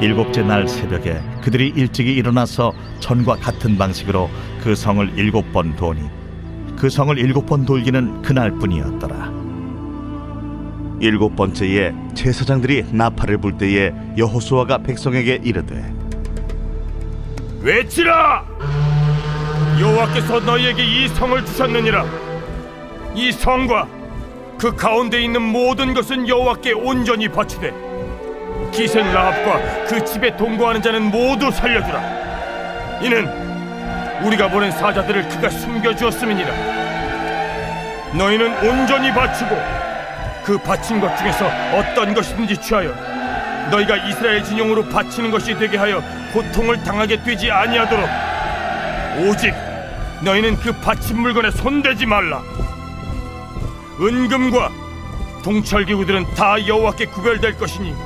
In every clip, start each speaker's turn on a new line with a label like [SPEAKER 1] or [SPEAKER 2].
[SPEAKER 1] 일곱째 날 새벽에 그들이 일찍이 일어나서 전과 같은 방식으로 그 성을 일곱 번 도니 그 성을 일곱 번 돌기는 그날뿐이었더라. 일곱 번째에 제사장들이 나팔을 불 때에 여호수아가 백성에게 이르되
[SPEAKER 2] 외치라! 여호와께서 너희에게 이 성을 주셨느니라. 이 성과 그 가운데 있는 모든 것은 여호와께 온전히 바치되 기생 라합과 그 집에 동거하는 자는 모두 살려주라. 이는 우리가 보낸 사자들을 그가 숨겨주었음이니라. 너희는 온전히 바치고 그 바친 것 중에서 어떤 것이든지 취하여 너희가 이스라엘 진영으로 바치는 것이 되게 하여 고통을 당하게 되지 아니하도록 오직 너희는 그 바친 물건에 손대지 말라 은금과 동철기구들은 다 여호와께 구별될 것이니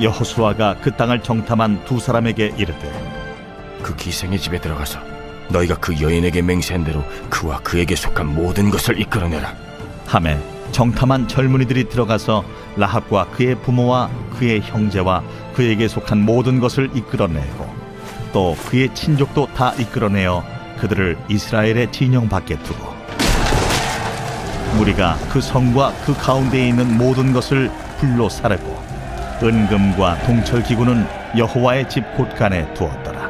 [SPEAKER 1] 여호수아가 그 땅을 정탐한 두 사람에게 이르되
[SPEAKER 3] 그 기생의 집에 들어가서 너희가 그 여인에게 맹세한 대로 그와 그에게 속한 모든 것을 이끌어내라.
[SPEAKER 1] 함에 정탐한 젊은이들이 들어가서 라합과 그의 부모와 그의 형제와 그에게 속한 모든 것을 이끌어내고 또 그의 친족도 다 이끌어내어 그들을 이스라엘의 진영 밖에 두고 무리가 그 성과 그 가운데에 있는 모든 것을 불로 사르고 은금과 동철 기구는 여호와의 집 곳간에 두었더라.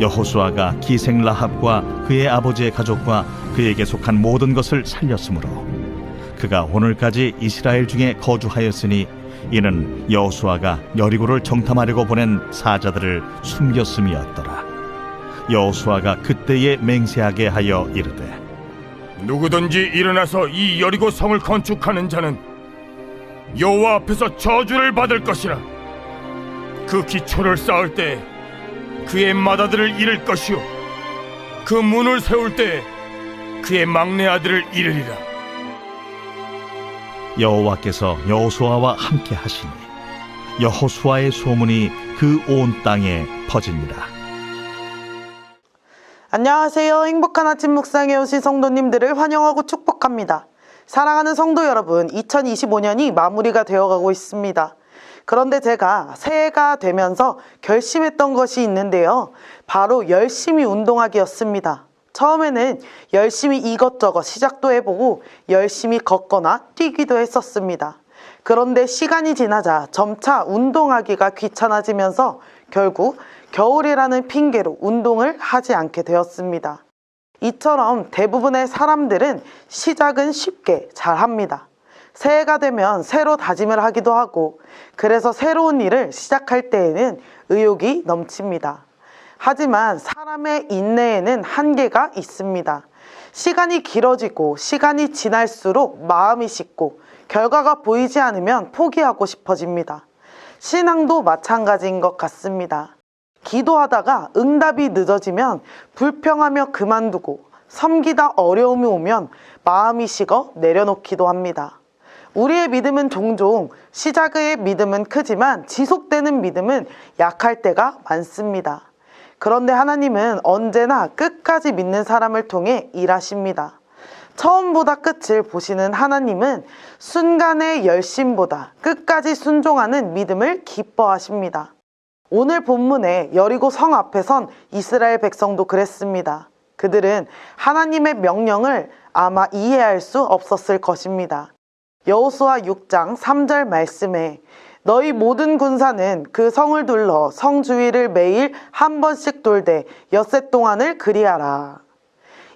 [SPEAKER 1] 여호수아가 기생 라합과 그의 아버지의 가족과 그에게 속한 모든 것을 살렸으므로 그가 오늘까지 이스라엘 중에 거주하였으니 이는 여호수아가 여리고를 정탐하려고 보낸 사자들을 숨겼음이었더라. 여호수아가 그때에 맹세하게 하여 이르되
[SPEAKER 2] 누구든지 일어나서 이 여리고 성을 건축하는 자는 여호와 앞에서 저주를 받을 것이라 그 기초를 쌓을 때 그의 마다들을 잃을 것이요 그 문을 세울 때 그의 막내 아들을 잃으리라
[SPEAKER 1] 여호와께서 여호수아와 함께 하시니 여호수아의 소문이 그 온 땅에 퍼지니라.
[SPEAKER 4] 안녕하세요. 행복한 아침 묵상에 오신 성도님들을 환영하고 축복합니다. 사랑하는 성도 여러분, 2025년이 마무리가 되어가고 있습니다. 그런데 제가 새해가 되면서 결심했던 것이 있는데요. 바로 열심히 운동하기였습니다. 처음에는 열심히 이것저것 시작도 해보고 열심히 걷거나 뛰기도 했었습니다. 그런데 시간이 지나자 점차 운동하기가 귀찮아지면서 결국 겨울이라는 핑계로 운동을 하지 않게 되었습니다. 이처럼 대부분의 사람들은 시작은 쉽게 잘 합니다. 새해가 되면 새로 다짐을 하기도 하고 그래서 새로운 일을 시작할 때에는 의욕이 넘칩니다. 하지만 사람의 인내에는 한계가 있습니다. 시간이 길어지고 시간이 지날수록 마음이 식고 결과가 보이지 않으면 포기하고 싶어집니다. 신앙도 마찬가지인 것 같습니다. 기도하다가 응답이 늦어지면 불평하며 그만두고 섬기다 어려움이 오면 마음이 식어 내려놓기도 합니다. 우리의 믿음은 종종 시작의 믿음은 크지만 지속되는 믿음은 약할 때가 많습니다. 그런데 하나님은 언제나 끝까지 믿는 사람을 통해 일하십니다. 처음보다 끝을 보시는 하나님은 순간의 열심보다 끝까지 순종하는 믿음을 기뻐하십니다. 오늘 본문에 여리고 성 앞에 선 이스라엘 백성도 그랬습니다. 그들은 하나님의 명령을 아마 이해할 수 없었을 것입니다. 여호수아 6장 3절 말씀에 너희 모든 군사는 그 성을 둘러 성 주위를 매일 한 번씩 돌되 엿새 동안을 그리하라.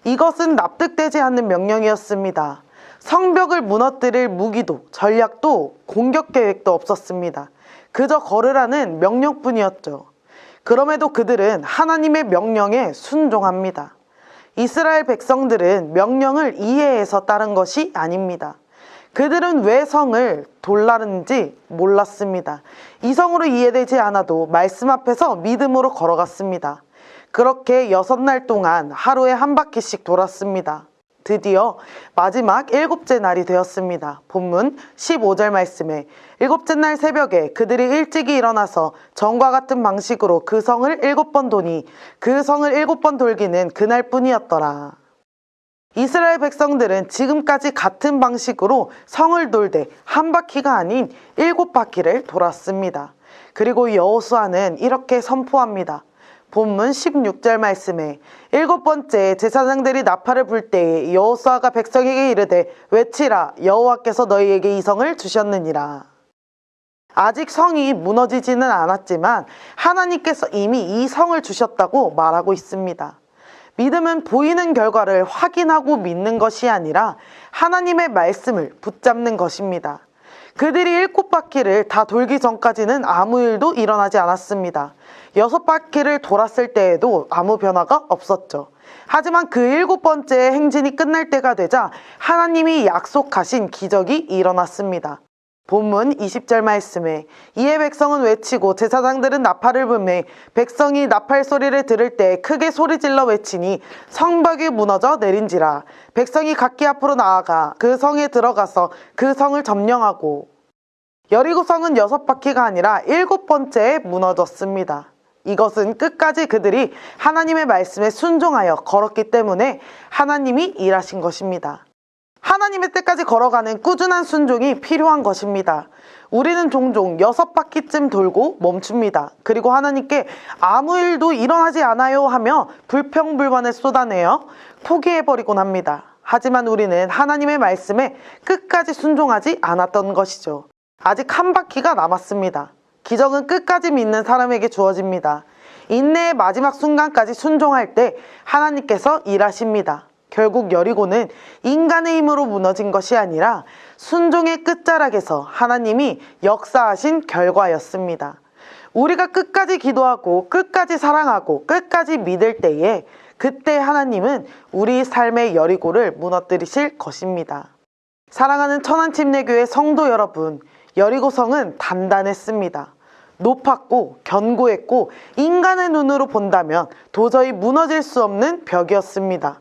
[SPEAKER 4] 이것은 납득되지 않는 명령이었습니다. 성벽을 무너뜨릴 무기도 전략도 공격 계획도 없었습니다. 그저 걸으라는 명령뿐이었죠. 그럼에도 그들은 하나님의 명령에 순종합니다. 이스라엘 백성들은 명령을 이해해서 따른 것이 아닙니다. 그들은 왜 성을 돌라는지 몰랐습니다. 이성으로 이해되지 않아도 말씀 앞에서 믿음으로 걸어갔습니다. 그렇게 여섯 날 동안 하루에 한 바퀴씩 돌았습니다. 드디어 마지막 일곱째 날이 되었습니다. 본문 15절 말씀에 일곱째 날 새벽에 그들이 일찍이 일어나서 전과 같은 방식으로 그 성을 일곱 번 도니 그 성을 일곱 번 돌기는 그날뿐이었더라. 이스라엘 백성들은 지금까지 같은 방식으로 성을 돌되 한 바퀴가 아닌 일곱 바퀴를 돌았습니다. 그리고 여호수아는 이렇게 선포합니다. 본문 16절 말씀에 일곱 번째 제사장들이 나팔을 불 때에 여호수아가 백성에게 이르되 외치라 여호와께서 너희에게 이 성을 주셨느니라. 아직 성이 무너지지는 않았지만 하나님께서 이미 이 성을 주셨다고 말하고 있습니다. 믿음은 보이는 결과를 확인하고 믿는 것이 아니라 하나님의 말씀을 붙잡는 것입니다. 그들이 일곱 바퀴를 다 돌기 전까지는 아무 일도 일어나지 않았습니다. 여섯 바퀴를 돌았을 때에도 아무 변화가 없었죠. 하지만 그 일곱 번째 행진이 끝날 때가 되자 하나님이 약속하신 기적이 일어났습니다. 본문 20절 말씀에 이에 백성은 외치고 제사장들은 나팔을 불매 백성이 나팔 소리를 들을 때 크게 소리질러 외치니 성벽이 무너져 내린지라 백성이 각기 앞으로 나아가 그 성에 들어가서 그 성을 점령하고 여리고 성은 여섯 바퀴가 아니라 일곱 번째에 무너졌습니다. 이것은 끝까지 그들이 하나님의 말씀에 순종하여 걸었기 때문에 하나님이 일하신 것입니다. 하나님의 때까지 걸어가는 꾸준한 순종이 필요한 것입니다. 우리는 종종 여섯 바퀴쯤 돌고 멈춥니다. 그리고 하나님께 아무 일도 일어나지 않아요 하며 불평불만을 쏟아내어 포기해버리곤 합니다. 하지만 우리는 하나님의 말씀에 끝까지 순종하지 않았던 것이죠. 아직 한 바퀴가 남았습니다. 기적은 끝까지 믿는 사람에게 주어집니다. 인내의 마지막 순간까지 순종할 때 하나님께서 일하십니다. 결국 여리고는 인간의 힘으로 무너진 것이 아니라 순종의 끝자락에서 하나님이 역사하신 결과였습니다. 우리가 끝까지 기도하고 끝까지 사랑하고 끝까지 믿을 때에 그때 하나님은 우리 삶의 여리고를 무너뜨리실 것입니다. 사랑하는 천안침례교회 성도 여러분, 여리고성은 단단했습니다. 높았고 견고했고 인간의 눈으로 본다면 도저히 무너질 수 없는 벽이었습니다.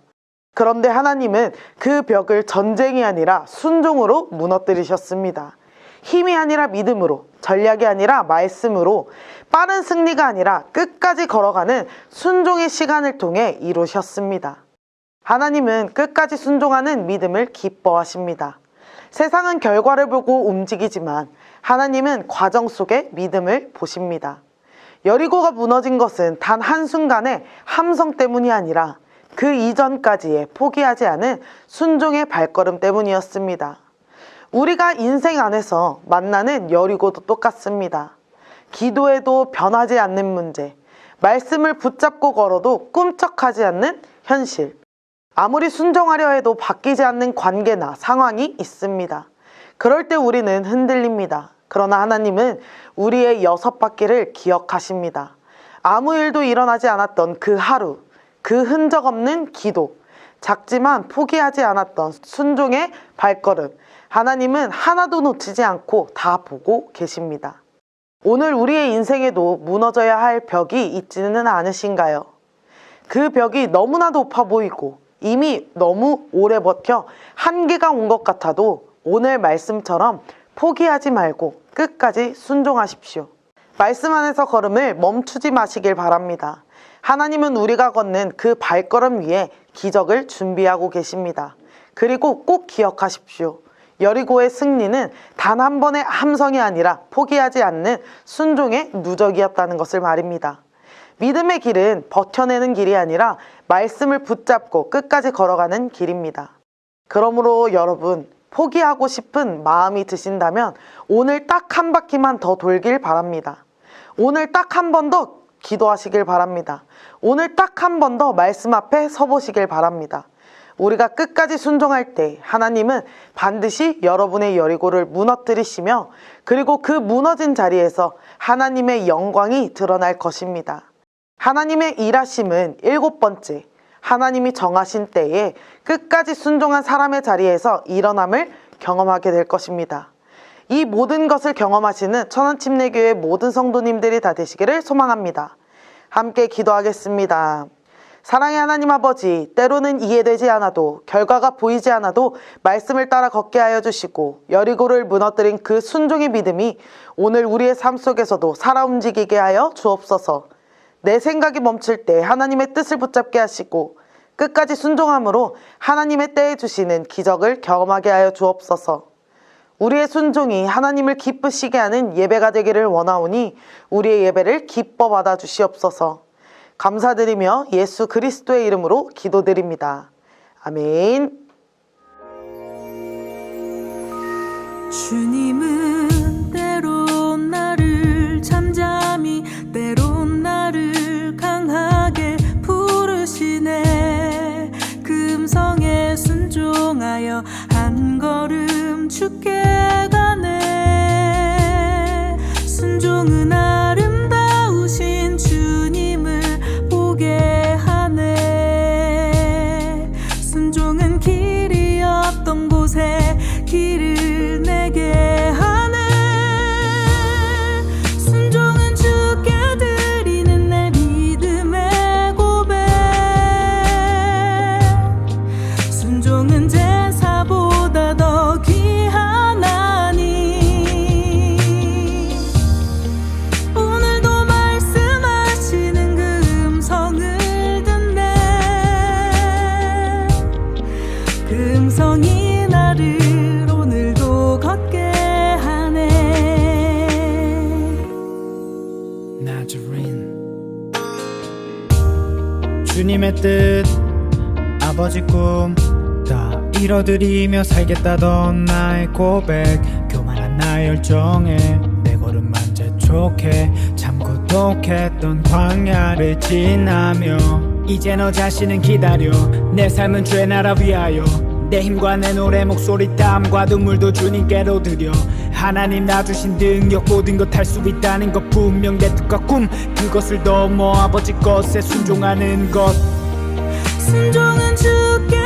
[SPEAKER 4] 그런데 하나님은 그 벽을 전쟁이 아니라 순종으로 무너뜨리셨습니다. 힘이 아니라 믿음으로, 전략이 아니라 말씀으로, 빠른 승리가 아니라 끝까지 걸어가는 순종의 시간을 통해 이루셨습니다. 하나님은 끝까지 순종하는 믿음을 기뻐하십니다. 세상은 결과를 보고 움직이지만 하나님은 과정 속에 믿음을 보십니다. 여리고가 무너진 것은 단 한순간의 함성 때문이 아니라 그 이전까지의 포기하지 않은 순종의 발걸음 때문이었습니다. 우리가 인생 안에서 만나는 여리고도 똑같습니다. 기도에도 변하지 않는 문제, 말씀을 붙잡고 걸어도 꿈쩍하지 않는 현실, 아무리 순종하려 해도 바뀌지 않는 관계나 상황이 있습니다. 그럴 때 우리는 흔들립니다. 그러나 하나님은 우리의 여섯 바퀴를 기억하십니다. 아무 일도 일어나지 않았던 그 하루, 그 흔적 없는 기도, 작지만 포기하지 않았던 순종의 발걸음, 하나님은 하나도 놓치지 않고 다 보고 계십니다. 오늘 우리의 인생에도 무너져야 할 벽이 있지는 않으신가요? 그 벽이 너무나 높아 보이고 이미 너무 오래 버텨 한계가 온 것 같아도 오늘 말씀처럼 포기하지 말고 끝까지 순종하십시오. 말씀 안에서 걸음을 멈추지 마시길 바랍니다. 하나님은 우리가 걷는 그 발걸음 위에 기적을 준비하고 계십니다. 그리고 꼭 기억하십시오. 여리고의 승리는 단 한 번의 함성이 아니라 포기하지 않는 순종의 누적이었다는 것을 말입니다. 믿음의 길은 버텨내는 길이 아니라 말씀을 붙잡고 끝까지 걸어가는 길입니다. 그러므로 여러분, 포기하고 싶은 마음이 드신다면 오늘 딱 한 바퀴만 더 돌길 바랍니다. 오늘 딱 한 번 더 기도하시길 바랍니다. 오늘 딱 한 번 더 말씀 앞에 서보시길 바랍니다. 우리가 끝까지 순종할 때 하나님은 반드시 여러분의 여리고를 무너뜨리시며 그리고 그 무너진 자리에서 하나님의 영광이 드러날 것입니다. 하나님의 일하심은 일곱 번째, 하나님이 정하신 때에 끝까지 순종한 사람의 자리에서 일어남을 경험하게 될 것입니다. 이 모든 것을 경험하시는 천안침례교회 모든 성도님들이 다 되시기를 소망합니다. 함께 기도하겠습니다. 사랑의 하나님 아버지, 때로는 이해되지 않아도 결과가 보이지 않아도 말씀을 따라 걷게 하여 주시고 여리고를 무너뜨린 그 순종의 믿음이 오늘 우리의 삶 속에서도 살아 움직이게 하여 주옵소서. 내 생각이 멈출 때 하나님의 뜻을 붙잡게 하시고 끝까지 순종함으로 하나님의 때에 주시는 기적을 경험하게 하여 주옵소서. 우리의 순종이 하나님을 기쁘시게 하는 예배가 되기를 원하오니 우리의 예배를 기뻐 받아 주시옵소서. 감사드리며 예수 그리스도의 이름으로 기도드립니다. 아멘.
[SPEAKER 5] 주님은 때론 나를 잠잠히 때론 나를 강하게 부르시네 금성에 순종하여 한 걸음 죽게 그 음성이 나를 오늘도 걷게 하네.
[SPEAKER 6] 나즈린. 주님의 뜻 아버지 꿈다 이뤄드리며 살겠다던 나의 고백. 교만한 나의 열정에 내 걸음만 재촉해 참 고독했던 광야를 지나며 이제 너 자신은 기다려. 내 삶은 주의 나라 위하여 내 힘과 내 노래 목소리 땀과 눈물도 주님께로 드려. 하나님 나 주신 능력 모든 것 할 수 있다는 것 분명 내 뜻과 꿈. 그것을 넘어 아버지 것에 순종하는 것.
[SPEAKER 5] 순종은 주께